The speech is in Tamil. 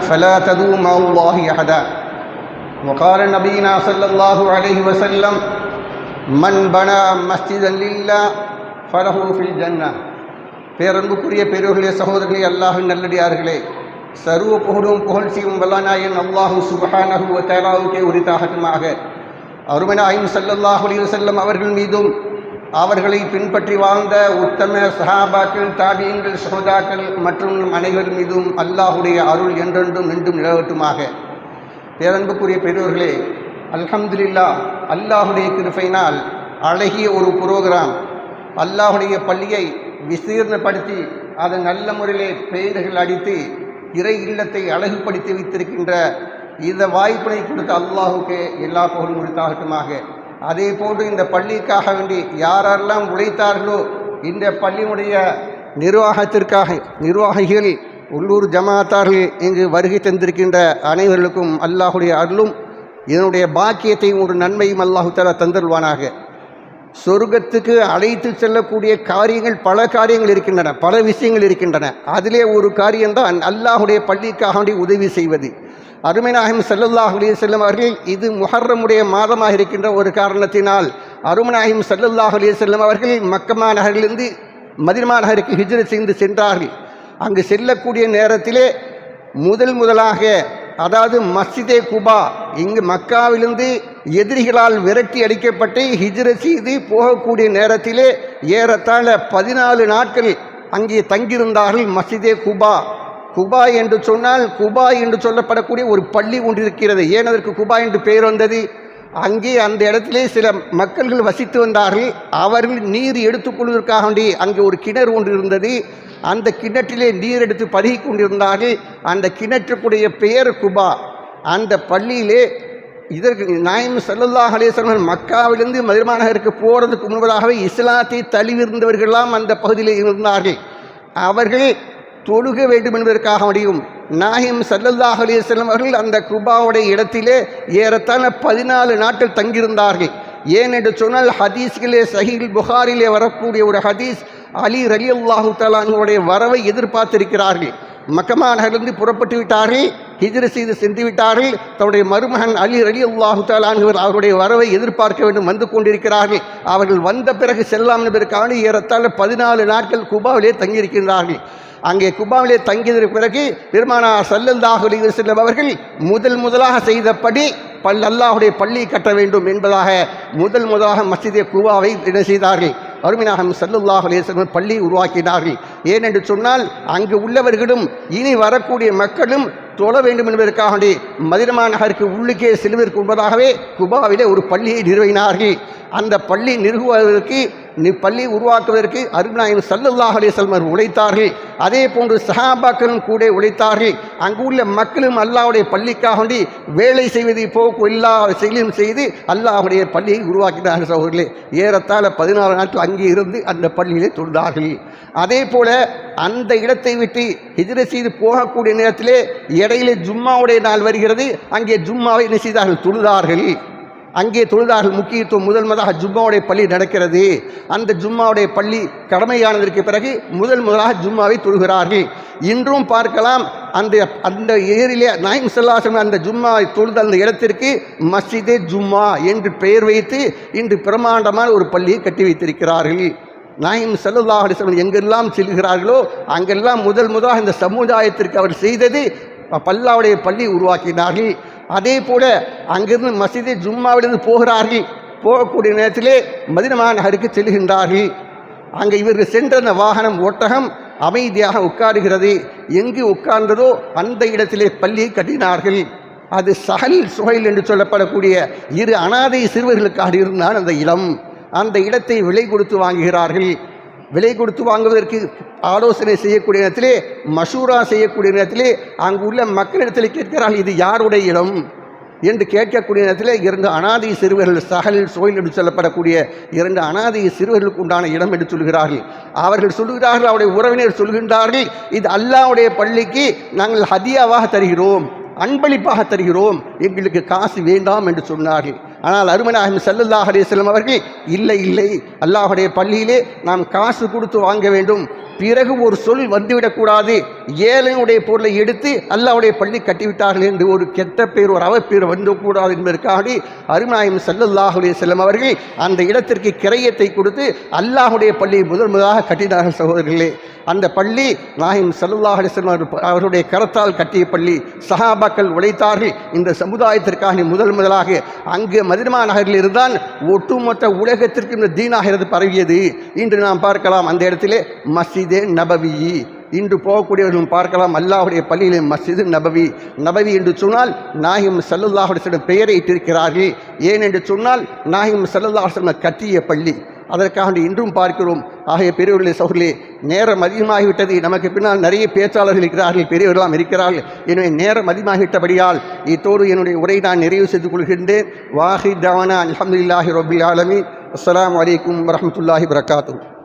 فلا تدعوا مع الله أحدا وقال نبينا صلى الله عليه وسلم من بنى مسجدا لله فله في الجنة பேரன்புக்குரிய பெரியவர்களே சகோதரர்களே அல்லாஹின் நல்லடியார்களே சர்வ புகழும் புகழ்ச்சியும் வல்லநாயன் அல்லாஹு சுபஹானஹு வ தஆலாவுக்கே உரித்தாகட்டுமாக அருமனாயும் ஸல்லல்லாஹு அலைஹி வஸல்லம் அவர்கள் மீதும் அவர்களை பின்பற்றி வாழ்ந்த உத்தம சஹாபாக்கள் தாபியங்கள் சகோதாக்கள் மற்றும் அனைவர் மீதும் அல்லாஹுடைய அருள் என்றென்றும் நின்றும் நிலவட்டுமாக. பேரன்புக்குரிய பெரியவர்களே அல்ஹம்துலில்லா அல்லாஹுடைய கிருஃபைனால் அழகிய ஒரு புரோகிராம் அல்லாஹுடைய பள்ளியை விசீர்ணப்படுத்தி அதன் நல்ல முறையிலே பெயர்கள் அடித்து இறை இல்லத்தை அழகுபடுத்தி வைத்திருக்கின்ற இந்த வாய்ப்பினை கொடுத்த அல்லாஹுக்கு எல்லா புகழும் கொடுத்தாகட்டுமாக அதே போன்று இந்த பள்ளிக்காக வேண்டி யாரெல்லாம் உழைத்தார்களோ இந்த பள்ளியினுடைய நிர்வாகத்திற்காக நிர்வாகிகள் உள்ளூர் ஜமாத்தார்கள் இங்கு வருகை தந்திருக்கின்ற அனைவர்களுக்கும் அல்லாஹுடைய அருளும் இதனுடைய பாக்கியத்தையும் ஒரு நன்மையும் அல்லாஹு தலா தந்தருவானாக சொர்க்கத்துக்கு அழைத்து செல்லக்கூடிய காரியங்கள் பல காரியங்கள் இருக்கின்றன பல விஷயங்கள் இருக்கின்றன. அதிலே ஒரு காரியம்தான் அல்லாஹுடைய பள்ளிக்காக வேண்டி உதவி செய்வது. அருமநாயகம் சல்லல்லாஹ் அலி செல்லம் அவர்கள் இது முஹர்ரமுடைய மாதமாக இருக்கின்ற ஒரு காரணத்தினால் அருமநாயகம் சல்லல்லாஹ் அலி செல்லம் அவர்கள் மக்கமா நகரிலிருந்து மதினமா நகருக்கு ஹிஜ்ரத் செய்து சென்றார்கள். அங்கு செல்லக்கூடிய நேரத்திலே முதல் முதலாக அதாவது மஸ்ஜிதே குபா இங்கு மக்காவிலிருந்து எதிரிகளால் விரட்டி அடிக்கப்பட்டு ஹிஜ்ரத் செய்து போகக்கூடிய நேரத்திலே ஏறத்தாழ பதினாலு நாட்கள் அங்கே தங்கியிருந்தார்கள் மஸ்ஜிதே குபா. குபா என்று சொன்னால் குபா என்று சொல்லப்படக்கூடிய ஒரு பள்ளி ஒன்று இருக்கிறது. ஏன் அதற்கு குபா என்று பெயர் வந்தது? அங்கே அந்த இடத்திலே சில மக்கள்கள் வசித்து வந்தார்கள். அவர்கள் நீர் எடுத்துக்கொள்வதற்காக வேண்டி அங்கே ஒரு கிணறு ஒன்று இருந்தது. அந்த கிணற்றிலே நீர் எடுத்து பருகி கொண்டிருந்தார்கள். அந்த கிணற்றுக்குடைய பெயர் குபா. அந்த பள்ளியிலே இதற்கு நாயம் சல்லுல்லாஹ் அலேஸ்வரன் மக்காவிலிருந்து மதுரமாநகருக்கு போகிறதுக்கு முன்பதாகவே இஸ்லாத்தை தழுவிருந்தவர்களெல்லாம் அந்த பகுதியில் இருந்தார்கள். அவர்கள் தொழுக வேண்டும் என்பதற்காக முடியும் நாயிம் சல்லல்லாஹ் அலிஸ்லம் அவர்கள் அந்த குபாவுடைய இடத்திலே ஏறத்தாழ பதினாலு நாட்கள் தங்கியிருந்தார்கள். ஏன் என்று சொன்னால் ஹதீஸ்களே சஹீல் புகாரிலே வரக்கூடிய ஒரு ஹதீஸ் அலி ரலி அல்லாஹு தலானுடைய வரவை எதிர்பார்த்திருக்கிறார்கள். மக்கமா நகரிலிருந்து புறப்பட்டு விட்டார்கள் ஹிஜ்ர செய்து சென்று விட்டார்கள். தன்னுடைய மருமகன் அலி அலி அல்லாஹு தாலான்வர் அவருடைய வரவை எதிர்பார்க்க வேண்டும் வந்து கொண்டிருக்கிறார்கள். அவர்கள் வந்த பிறகு செல்லாம் என்பதற்காக ஏறத்தாழ பதினாலு நாட்கள் குபாவிலே தங்கியிருக்கின்றார்கள். அங்கே குபாவிலே தங்கியதற்கு பிறகு பெருமானா சல்லல்லாஹு செல்லும் அவர்கள் முதல் முதலாக செய்தபடி பல் அல்லாஹுடைய பள்ளி கட்ட வேண்டும் என்பதாக முதல் முதலாக மஸ்ஜிதே குபாவை என்ன செய்தார்கள்? அருமினாகம் சல்லுல்லாஹ் அலேசன் பள்ளி உருவாக்கினார்கள். ஏனென்று சொன்னால் அங்கு உள்ளவர்களும் இனி வரக்கூடிய மக்களும் தொழ வேண்டும் என்பதற்காக வேண்டி மதினமா நகருக்கு உள்ளுக்கே செல்வதற்கு முன்பதாகவே குபாவிலே ஒரு பள்ளியை நிறுவினார்கள். அந்த பள்ளி நிறுவுவதற்கு பள்ளி உருவாக்குவதற்கு அருமநாயகம் சல்லுல்லாஹ் அலிசல்மர் உழைத்தார்கள். அதே போன்று சஹாபாக்களும் கூட உழைத்தார்கள். அங்கு உள்ள மக்களும் அல்லாவுடைய பள்ளிக்காக வேண்டி வேலை செய்வதை போக்கு எல்லா செயலும் செய்து அல்லாஹுடைய பள்ளியை உருவாக்கினார்கள் அவர்களே ஏறத்தாழ பதினாறு நாட்கள் அங்கே இருந்து அந்த பள்ளியிலே தொழுதார்கள். அதே போல அந்த இடத்தை விட்டு எதிர செய்து போகக்கூடிய நேரத்திலே இடையிலே ஜும்மாவுடைய நாள் வருகிறது. அங்கே ஜும்மாவை என்ன செய்தார்கள்? தொழுதார்கள். அங்கே தொழுதார்கள். முக்கியத்துவம் முதல் முதலாக ஜும்மாவுடைய பள்ளி நடக்கிறது. அந்த ஜும்மாவுடைய பள்ளி கடமையானதற்கு பிறகு முதல் முதலாக ஜும்மாவை தொழுகிறார்கள். இன்றும் பார்க்கலாம் அந்த அந்த ஏரியிலே நாயம் செல்லாசம் அந்த ஜும்மாவை தொழுத அந்த இடத்திற்கு மஸ்ஜிதே ஜும்மா என்று பெயர் வைத்து இன்று பிரமாண்டமான ஒரு பள்ளியை கட்டி வைத்திருக்கிறார்கள். நாயம் செல்லல்லா அலிஸ்லம் எங்கெல்லாம் செல்கிறார்களோ அங்கெல்லாம் முதல் முதலாக இந்த சமுதாயத்திற்கு அவர் செய்தது பல்லாவுடைய பள்ளி உருவாக்கினார்கள். அதே போல அங்கிருந்து மசிதி ஜும்மாவிலிருந்து போகிறார்கள். போகக்கூடிய நேரத்திலே மதினமா நகருக்கு செல்கின்றார்கள். அங்கே இவர்கள் சென்ற அந்த வாகனம் ஒட்டகம் அமைதியாக உட்காருகிறது. எங்கு உட்கார்ந்ததோ அந்த இடத்திலே பள்ளியை கட்டினார்கள். அது சஹல் சுகைல் என்று சொல்லப்படக்கூடிய இரு அனாதை சிறுவர்களுக்காக இருந்தான் அந்த இளம். அந்த இடத்தை விலை கொடுத்து வாங்குகிறார்கள். விலை கொடுத்து வாங்குவதற்கு ஆலோசனை செய்யக்கூடிய நேரத்திலே மசூரா செய்யக்கூடிய நேரத்திலே அங்கு உள்ள மக்களிடத்தில் கேட்கிறார்கள் இது யாருடைய இடம்? என்று கேட்கக்கூடிய நேரத்தில் இரண்டு அனாதை சிறுவர்கள் சகலில் சோயில் என்று சொல்லப்படக்கூடிய இரண்டு அனாதை சிறுவர்களுக்கு உண்டான இடம் என்று சொல்கிறார்கள். அவர்கள் சொல்கிறார்கள் அவருடைய உறவினர் சொல்கின்றார்கள் இது அல்லாவுடைய பள்ளிக்கு நாங்கள் ஹதியாவாக தருகிறோம் அன்பளிப்பாக தருகிறோம் எங்களுக்கு காசு வேண்டாம் என்று சொன்னார்கள். ஆனால் அருமநாயகம் சல்லல்லாஹ் அலிஸ்லம் அவர்கள் இல்லை இல்லை அல்லாஹுடைய பள்ளியிலே நாம் காசு கொடுத்து வாங்க வேண்டும். பிறகு ஒரு சொல் வந்துவிடக்கூடாது ஏழையுடைய பொருளை எடுத்து அல்லாவுடைய பள்ளி கட்டிவிட்டார்கள் என்று ஒரு கெட்ட பேர் ஒரு அவப்பேர் வந்துக்கூடாது என்பதற்காக அருநாயம் செல்லல்லாஹுடைய செல்லும் அவர்கள் அந்த இடத்திற்கு கிரையத்தை கொடுத்து அல்லாஹுடைய பள்ளியை முதல் முதலாக கட்டினார்கள் சகோதரர்களே. அந்த பள்ளி நாயம் சல்லுல்லாஹ் செல்லும் அவருடைய கரத்தால் கட்டிய பள்ளி. சஹாபாக்கள் உழைத்தார்கள். இந்த சமுதாயத்திற்காக முதல் முதலாக அங்கு மதினமா நகரில் இருந்தால் ஒட்டுமொத்த உலகத்திற்கு இந்த தீனாகிறது பரவியது. இன்று நாம் பார்க்கலாம் அந்த இடத்திலே மசிதே நபவி. இன்று போகக்கூடியவர்களும் பார்க்கலாம். அல்லாஹுடைய பள்ளியிலே மஸ்ஜிது நபவி நபவி என்று சொன்னால் நாயும் சல்லுல்லாஹுடைய பெயரை இட்டிருக்கிறார்கள். ஏன் என்று சொன்னால் நாயும் சல்லுல்லாஹ் கட்டிய பள்ளி. அதற்காக இன்றும் பார்க்கிறோம். ஆகிய பெரியவர்களே சௌர்களே நேரம் அதிகமாகிவிட்டது. நமக்கு பின்னால் நிறைய பேச்சாளர்கள் இருக்கிறார்கள் பெரியவர்களாம் இருக்கிறார்கள். எனவே நேரம் அதிகமாகிவிட்டபடியால் இத்தோடு என்னுடைய உரை நான் நிறைவு செய்து கொள்கின்றேன். வாஹி தவானா அலமதுல்லாஹி ரபுல் ஆலமி அஸ்லாம் வலைக்கம் வரமத்துல்லாஹி வரகாத்தூ